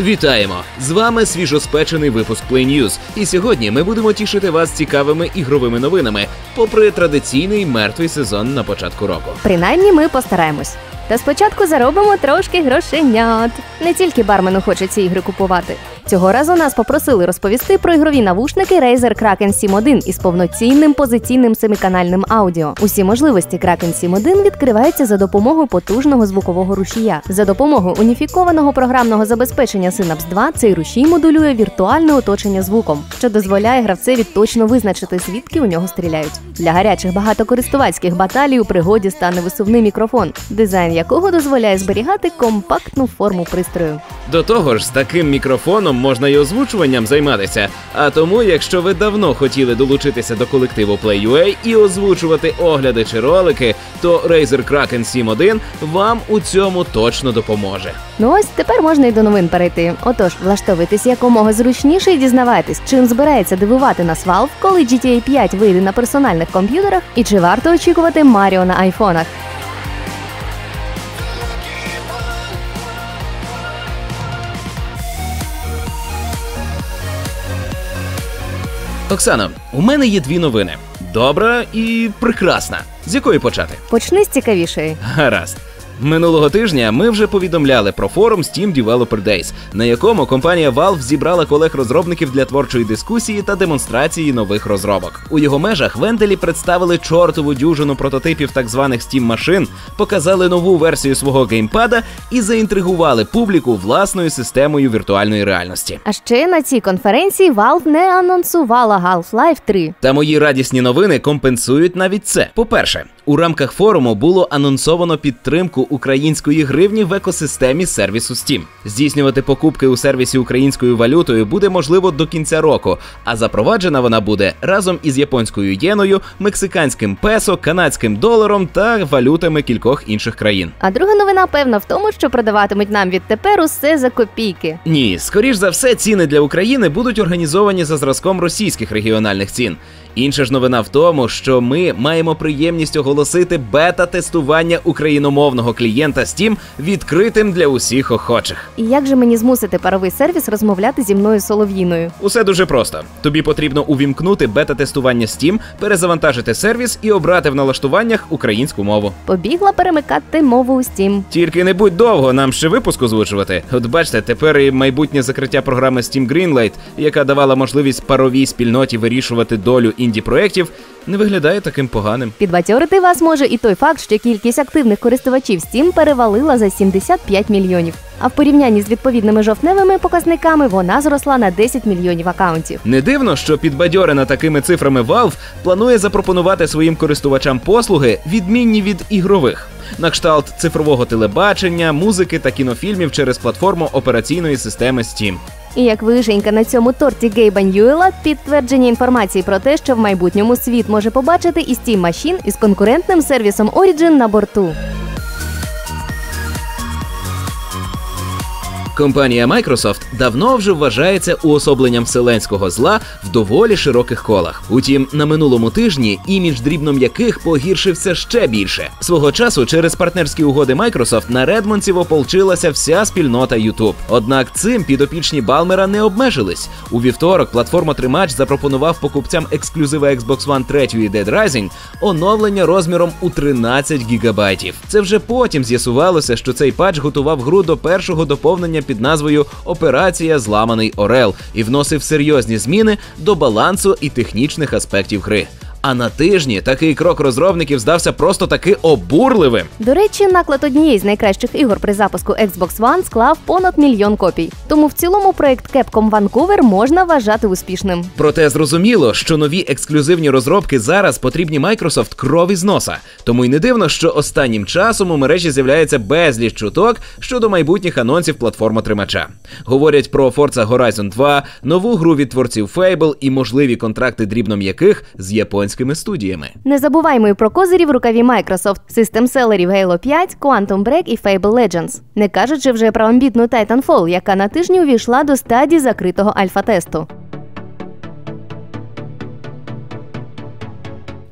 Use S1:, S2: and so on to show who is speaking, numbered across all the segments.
S1: Вітаємо! З вами свіжоспечений випуск Play News. І сьогодні ми будемо тішити вас цікавими ігровими новинами, попри традиційний мертвий сезон на початку року.
S2: Принаймні ми постараємось. Та спочатку заробимо трошки грошенят. Не тільки бармену хочеться ігри купувати. Цього разу нас попросили розповісти про ігрові навушники Razer Kraken 7.1 із повноцінним позиційним семиканальним аудіо. Усі можливості Kraken 7.1 відкриваються за допомогою потужного звукового рушія. За допомогою уніфікованого програмного забезпечення Synapse 2 цей рушій модулює віртуальне оточення звуком, що дозволяє гравцеві точно визначити, звідки у нього стріляють. Для гарячих багатокористувацьких баталій у пригоді стане висувний мікрофон, дизайн якого дозволяє зберігати компактну форму пристрою.
S1: До того ж, з таким мікрофоном можна й озвучуванням займатися. А тому, якщо ви давно хотіли долучитися до колективу Play.ua і озвучувати огляди чи ролики, то Razer Kraken 7.1 вам у цьому точно допоможе.
S2: Ну ось тепер можна й до новин перейти. Отож, влаштовуйтесь якомога зручніше і дізнавайтесь, чим збирається дивувати нас Valve, коли GTA 5 вийде на персональних комп'ютерах, і чи варто очікувати Маріо на айфонах.
S1: Оксана, у мене є дві новини: добра і прекрасна. З якої почати?
S2: Почни з цікавішої.
S1: Гаразд. Минулого тижня ми вже повідомляли про форум Steam Developer Days, на якому компанія Valve зібрала колег-розробників для творчої дискусії та демонстрації нових розробок. У його межах Венделі представили чортову дюжину прототипів так званих Steam машин, показали нову версію свого геймпада і заінтригували публіку власною системою віртуальної реальності.
S2: А ще на цій конференції Valve не анонсувала Half-Life 3.
S1: Та мої радісні новини компенсують навіть це. По-перше, у рамках форуму було анонсовано підтримку української гривні в екосистемі сервісу Steam. Здійснювати покупки у сервісі українською валютою буде можливо до кінця року, а запроваджена вона буде разом із японською єною, мексиканським песо, канадським доларом та валютами кількох інших країн.
S2: А друга новина певна в тому, що продаватимуть нам відтепер усе за копійки.
S1: Ні, скоріш за все, ціни для України будуть організовані за зразком російських регіональних цін. Інша ж новина в тому, що ми маємо приємність оголосити бета-тестування україномовного клієнта Steam відкритим для усіх охочих.
S2: І як же мені змусити паровий сервіс розмовляти зі мною солов'їною?
S1: Усе дуже просто. Тобі потрібно увімкнути бета-тестування Steam, перезавантажити сервіс і обрати в налаштуваннях українську мову.
S2: Побігла перемикати мову у Steam.
S1: Тільки не будь довго, нам ще випуск озвучувати. От бачите, тепер і майбутнє закриття програми Steam Greenlight, яка давала можливість паровій спільноті вирішувати долю інді проєктів, не виглядає таким поганим.
S2: Підбадьорити вас може і той факт, що кількість активних користувачів Steam перевалила за 75 мільйонів. А в порівнянні з відповідними жовтневими показниками вона зросла на 10 мільйонів акаунтів.
S1: Не дивно, що підбадьорена такими цифрами Valve планує запропонувати своїм користувачам послуги, відмінні від ігрових. На кшталт цифрового телебачення, музики та кінофільмів через платформу операційної системи Steam.
S2: І як виженька на цьому торті Гейба Ньюела підтвердження інформації про те, що в майбутньому світ може побачити і Steam Machine із конкурентним сервісом Origin на борту.
S1: Компанія Microsoft давно вже вважається уособленням вселенського зла в доволі широких колах. Утім, на минулому тижні імідж дрібном'яких погіршився ще більше. Свого часу через партнерські угоди Microsoft на редмонців ополчилася вся спільнота YouTube. Однак цим підопічні Балмера не обмежились. У вівторок платформа Тримач запропонував покупцям ексклюзива Xbox One 3 і Dead Rising оновлення розміром у 13 гігабайтів. Це вже потім з'ясувалося, що цей патч готував гру до першого доповнення під назвою Операція Зламаний Орел і вносив серйозні зміни до балансу і технічних аспектів гри. А на тижні такий крок розробників здався просто таки обурливим.
S2: До речі, наклад однієї з найкращих ігор при запуску Xbox One склав понад мільйон копій. Тому в цілому проект Capcom Vancouver можна вважати успішним.
S1: Проте зрозуміло, що нові ексклюзивні розробки зараз потрібні Microsoft кров із носа. Тому й не дивно, що останнім часом у мережі з'являється безліч чуток щодо майбутніх анонсів платформи тримача. Говорять про Forza Horizon 2, нову гру від творців Fable і можливі контракти дрібном'яких з японськими студіями.
S2: Не забуваймо і про козирі в рукаві Microsoft, систем-селерів Halo 5, Quantum Break і Fable Legends. Не кажучи вже про амбітну Titanfall, яка на тижні увійшла до стадії закритого альфа-тесту.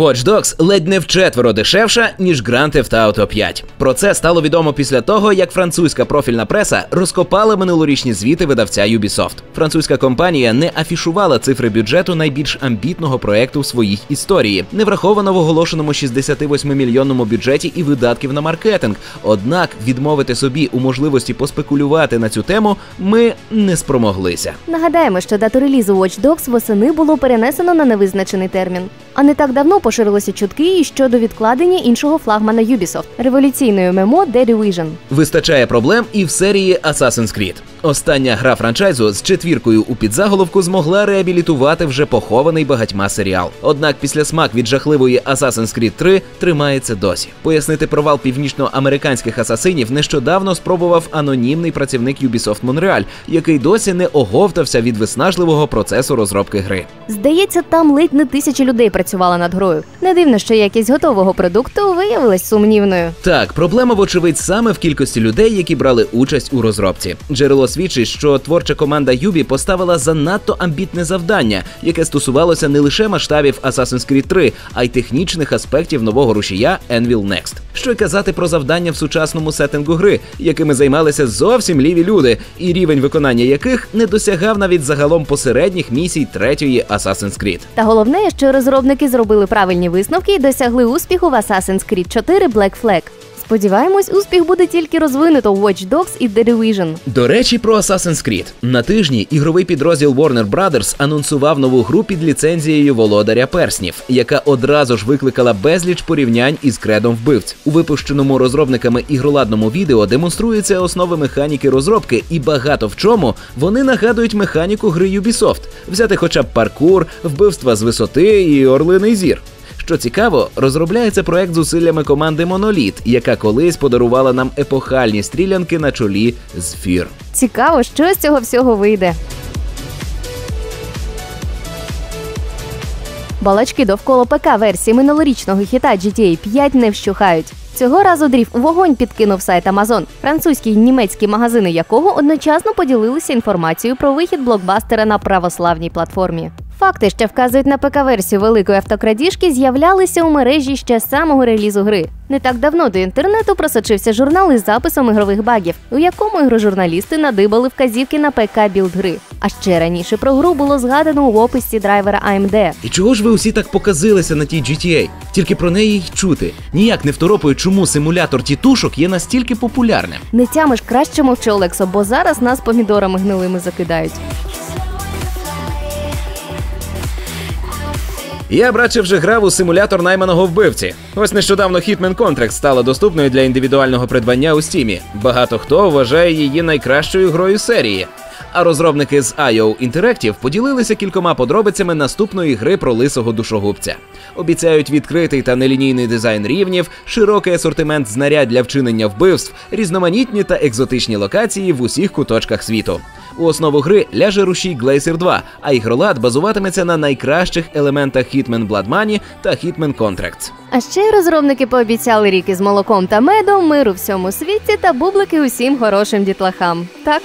S1: Watch Dogs ледь не вчетверо дешевша, ніж Grand Theft Auto 5. Про це стало відомо після того, як французька профільна преса розкопала минулорічні звіти видавця Ubisoft. Французька компанія не афішувала цифри бюджету найбільш амбітного проекту в своїй історії, не враховано в оголошеному 68-мільйонному бюджеті і видатків на маркетинг. Однак відмовити собі у можливості поспекулювати на цю тему ми не спромоглися.
S2: Нагадаємо, що дату релізу Watch Dogs восени було перенесено на невизначений термін. А не так давно поширилися чутки і щодо відкладення іншого флагмана Ubisoft – революційної ММО The Division.
S1: Вистачає проблем і в серії Assassin's Creed. Остання гра франчайзу з четвіркою у підзаголовку змогла реабілітувати вже похований багатьма серіал. Однак після смак від жахливої Assassin's Creed 3 тримається досі. Пояснити провал північноамериканських асасинів нещодавно спробував анонімний працівник Ubisoft Montreal, який досі не оговтався від виснажливого процесу розробки гри.
S2: Здається, там ледь не тисячі людей працювала над грою. Не дивно, що якість готового продукту виявилась сумнівною.
S1: Так, проблема, вочевидь, саме в кількості людей, які брали участь у розробці. Джерело свідчить, що творча команда Юбі поставила занадто амбітне завдання, яке стосувалося не лише масштабів Assassin's Creed 3, а й технічних аспектів нового рушія Envil Next. Що й казати про завдання в сучасному сеттингу гри, якими займалися зовсім ліві люди, і рівень виконання яких не досягав навіть загалом посередніх місій третьої Assassin's Creed.
S2: Та головне, що розробники зробили правильні висновки і досягли успіху в Assassin's Creed 4 Black Flag. Сподіваємось, успіх буде тільки розвинуто в Watch Dogs і The Division.
S1: До речі, про Assassin's Creed. На тижні ігровий підрозділ Warner Brothers анонсував нову гру під ліцензією володаря перснів, яка одразу ж викликала безліч порівнянь із кредом вбивць. У випущеному розробниками ігроладному відео демонструються основи механіки розробки, і багато в чому вони нагадують механіку гри Ubisoft. взяти хоча б паркур, вбивства з висоти і орлиний зір. Що цікаво, розробляється проект зусиллями команди Monolith, яка колись подарувала нам епохальні стрілянки на чолі з фір.
S2: Цікаво, що з цього всього вийде. Балачки довкола ПК версії минулорічного хіта GTA 5 не вщухають. Цього разу дрів у вогонь підкинув сайт Amazon, французькі й німецькі магазини якого одночасно поділилися інформацією про вихід блокбастера на православній платформі. Факти, що вказують на ПК-версію великої автокрадіжки, з'являлися у мережі ще з самого релізу гри. Не так давно до інтернету просочився журнал із записом ігрових багів, у якому ігрожурналісти надибали вказівки на ПК білд гри. А ще раніше про гру було згадано в описі драйвера AMD.
S1: І чого ж ви усі так показилися на тій GTA? Тільки про неї й чути. Ніяк не второпаю, чому симулятор тітушок є настільки популярним.
S2: Не тямиш краще мовчи, Олексо, бо зараз нас помідорами гнилими закидають.
S1: Я, братче, вже грав у симулятор найманого вбивці. Ось нещодавно Hitman Contract стала доступною для індивідуального придбання у стімі. Багато хто вважає її найкращою грою серії. А розробники з IO Interactive поділилися кількома подробицями наступної гри про лисого душогубця. Обіцяють відкритий та нелінійний дизайн рівнів, широкий асортимент знарядь для вчинення вбивств, різноманітні та екзотичні локації в усіх куточках світу. У основу гри ляже рушій Glacier 2, а ігролад базуватиметься на найкращих елементах Hitman Blood Money та Hitman Contracts.
S2: А ще розробники пообіцяли ріки з молоком та медом, миру всьому світі та бублики усім хорошим дітлахам. Так.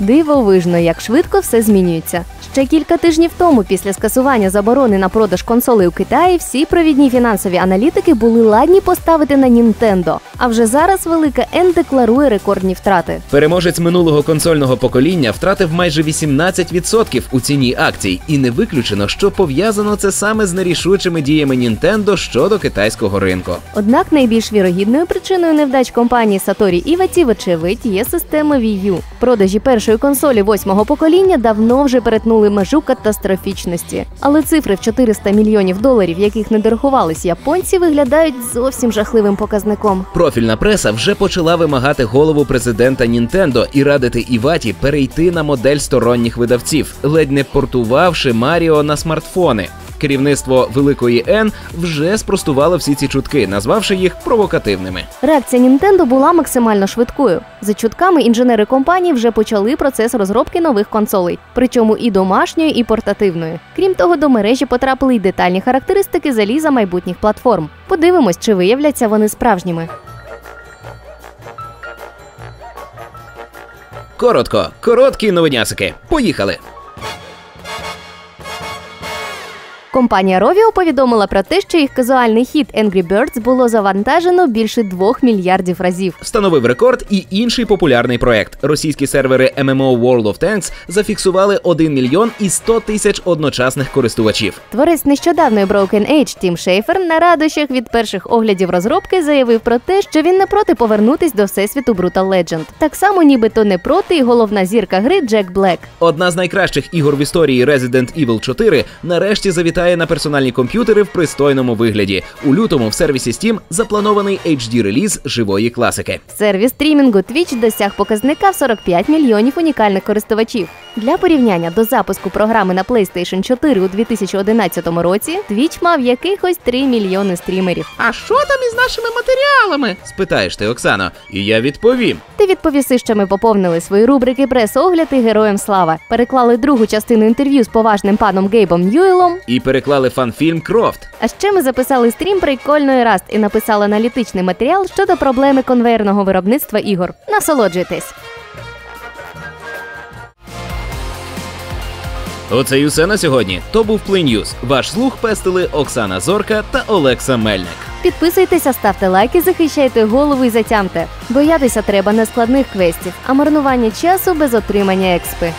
S2: Дивовижно, як швидко все змінюється. Ще кілька тижнів тому, після скасування заборони на продаж консолей у Китаї, всі провідні фінансові аналітики були ладні поставити на Нінтендо. А вже зараз велика Н декларує рекордні втрати.
S1: Переможець минулого консольного покоління втратив майже 18% у ціні акцій, і не виключено, що пов'язано це саме з нерішучими діями Nintendo щодо китайського ринку.
S2: Однак найбільш вірогідною причиною невдач компанії Satori Iwata, вочевидь, є система Wii U. Продажі першої консолі восьмого покоління давно вже перетнули межу катастрофічності. Але цифри в 400 мільйонів доларів, яких не дорахувались японці, виглядають зовсім жахливим показником.
S1: Профільна преса вже почала вимагати голову президента Nintendo і радити Іваті перейти на модель сторонніх видавців, ледь не портувавши Маріо на смартфони. Керівництво Великої Н вже спростувало всі ці чутки, назвавши їх провокативними.
S2: Реакція Nintendo була максимально швидкою. За чутками інженери компанії вже почали процес розробки нових консолей, причому і домашньої, і портативної. Крім того, до мережі потрапили й детальні характеристики заліза майбутніх платформ. Подивимось, чи виявляться вони справжніми.
S1: Коротко, короткі новинясики. Поїхали.
S2: Компанія Rovio повідомила про те, що їх казуальний хіт Angry Birds було завантажено більше 2 мільярдів разів.
S1: Встановив рекорд і інший популярний проект. Російські сервери MMO World of Tanks зафіксували 1 мільйон і 100 тисяч одночасних користувачів.
S2: Творець нещодавної Broken Age Тім Шейфер на радощах від перших оглядів розробки заявив про те, що він не проти повернутись до всесвіту Brutal Legend. Так само, нібито не проти, і головна зірка гри Джек Блек.
S1: Одна з найкращих ігор в історії Resident Evil 4 нарешті завітає на персональні комп'ютери в пристойному вигляді. У лютому в сервісі Steam запланований HD реліз живої класики.
S2: Сервіс стрімінгу Twitch досяг показника в 45 мільйонів унікальних користувачів. Для порівняння до запуску програми на PlayStation 4 у 2011 році Twitch мав якихось 3 мільйони стрімерів.
S1: А що там із нашими матеріалами? спитаєш ти, Оксано, і я відповім.
S2: Ти відповіси, що ми поповнили свої рубрики прес-огляд і героям слава. Переклали другу частину інтерв'ю з поважним паном Гейбом Ньюелом.
S1: І переклали фанфільм Крофт.
S2: А ще ми записали стрім прикольної раст і написали аналітичний матеріал щодо проблеми конвейерного виробництва ігор. Насолоджуйтесь!
S1: Оце й усе на сьогодні. То був Play Ваш слух пестили Оксана Зорка та Олекса Мельник.
S2: Підписуйтеся, ставте лайки, захищайте голову і затямте. Боятися треба не складних квестів, а марнування часу без отримання експи.